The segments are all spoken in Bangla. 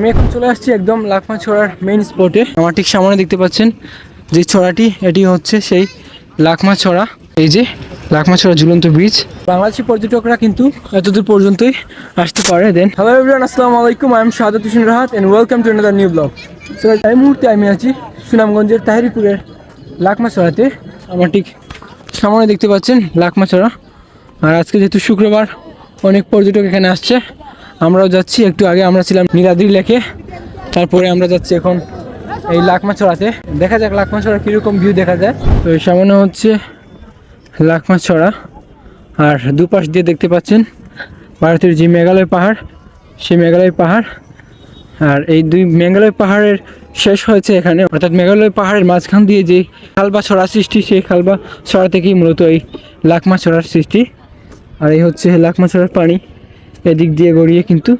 আমি এখন চলে আসছি একদম লাকমা ছড়ার মেইন স্পটে আমার ঠিক সামনে দেখতে পাচ্ছেন যে ছড়াটি, এটি হচ্ছে সেই লাকমা ছড়া। এই যে লাকমা ছড়া ঝুলন্ত ব্রিজ বাংলাদেশি পর্যটকরা কিন্তু এতদূর পর্যন্তই আসতে পারে। দেন হ্যালো এভরিওয়ান আসসালামু আলাইকুম। I am Shahadat Hossain Rahat and welcome to another new blog so এই মুহূর্তে আমি আছি সুনামগঞ্জের তাহিরিপুরের লাকমা ছড়াতে। আমার ঠিক সামনে দেখতে পাচ্ছেন লাকমা ছড়া। আর আজকে যেহেতু শুক্রবার, অনেক পর্যটক এখানে আসছে। আমরাও যাচ্ছি, একটু আগে আমরা ছিলাম নীলাদ্রি লেকে, তারপরে আমরা যাচ্ছি এখন এই লাকমা ছড়াতে দেখা যাক লাকমা ছড়ার কীরকম ভিউ দেখা যায়। তো সামনে হচ্ছে লাকমা ছড়া আর দুপাশ দিয়ে দেখতে পাচ্ছেন ভারতের যে মেঘালয় পাহাড়, সেই মেঘালয় পাহাড়। আর এই দুই মেঘালয় পাহাড়ের শেষ হয়েছে এখানে। অর্থাৎ মেঘালয় পাহাড়ের মাঝখান দিয়ে যে খালবা ছড়া সৃষ্টি, সেই খালবা ছড়া থেকেই মূলত এই লাকমা ছড়ার সৃষ্টি। আর এই হচ্ছে লাকমা ছড়ার পানি। এদিক দিয়ে গড়িয়ে কিন্তু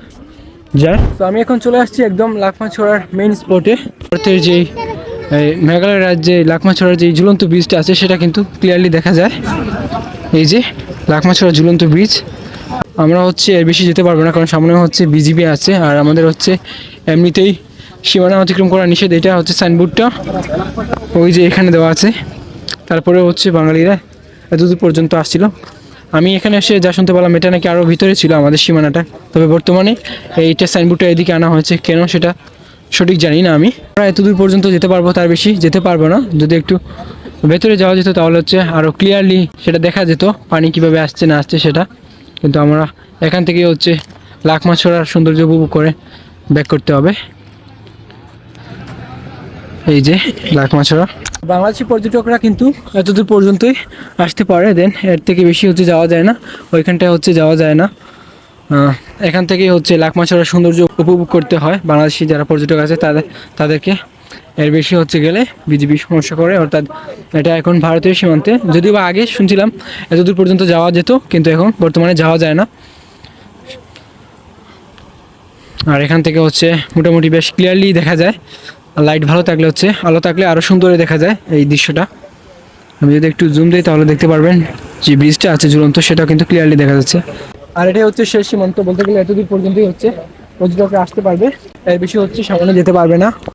যায়। তো আমি এখন চলে আসছি একদম লাকমা ছড়ার মেইন স্পটে ভারতের যেই মেঘালয় রাজ্যে লাকমা ছড়ার যে ঝুলন্ত ব্রিজটা আছে, সেটা কিন্তু ক্লিয়ারলি দেখা যায়। এই যে লাকমা ছড়া ঝুলন্ত ব্রিজ আমরা হচ্ছে এর বেশি যেতে পারব না, কারণ সামনে হচ্ছে বিজিবি আছে, আর আমাদের হচ্ছে এমনিতেই সীমানা অতিক্রম করা নিষেধ, এটা হচ্ছে সাইনবোর্ডটা ওই যে এখানে দেওয়া আছে। তারপরে হচ্ছে বাঙালিরা এতদূর পর্যন্ত আসছিল। আমি এখানে এসে যা শুনতে পারলাম এটা নাকি আরও ভিতরে ছিল আমাদের সীমানাটা। তবে বর্তমানে এইটা সাইনবোর্ডটা এদিকে আনা হয়েছে। কেন সেটা সঠিক জানি না আমি। আমরা এতদূর পর্যন্ত যেতে পারব, তার বেশি যেতে পারব না। যদি একটু ভেতরে যাওয়া যেত, তাহলে হচ্ছে আরও ক্লিয়ারলি সেটা দেখা যেত, পানি কীভাবে আসছে, না আসছে সেটা। কিন্তু আমরা এখান থেকে হচ্ছে লাখ মাছ ছড়ার সৌন্দর্য উপভোগ করে ব্যাক করতে হবে। এই যে লাখ মাছরা বাংলাদেশি পর্যটকরা কিন্তু এতদূর পর্যন্তই আসতে পারে দেন এর থেকে বেশি হচ্ছে যাওয়া যায় না, ওইখানটায় হচ্ছে যাওয়া যায় না। এখান থেকেই হচ্ছে লাখ মাছরার সৌন্দর্য উপভোগ করতে হয়, বাংলাদেশি যারা পর্যটক আছে তাদের, তাদেরকে এর বেশি হচ্ছে গেলে বিজেপি সমস্যা করে, অর্থাৎ এটা এখন ভারতীয় সীমান্তে। যদিও বা আগে শুনছিলাম এতদূর পর্যন্ত যাওয়া যেত, কিন্তু এখন বর্তমানে যাওয়া যায় না। আর এখান থেকে হচ্ছে মোটামুটি বেশ ক্লিয়ারলি দেখা যায়। লাইট ভালো থাকলে হচ্ছে আলো থাকলে আরও সুন্দর দেখা যায় এই দৃশ্যটা। আমি যদি একটু জুম দিই তাহলে দেখতে পারবেন যে ব্রিজটা আছে ঝুলন্ত সেটা কিন্তু ক্লিয়ারলি দেখা যাচ্ছে। আর এটাই হচ্ছে শেষ সীমান্ত, বলতে গেলে এতদূর পর্যন্তই হচ্ছে। পর্যটকরা আসতে পারবে, এর বেশি হচ্ছে সামনে যেতে পারবে না।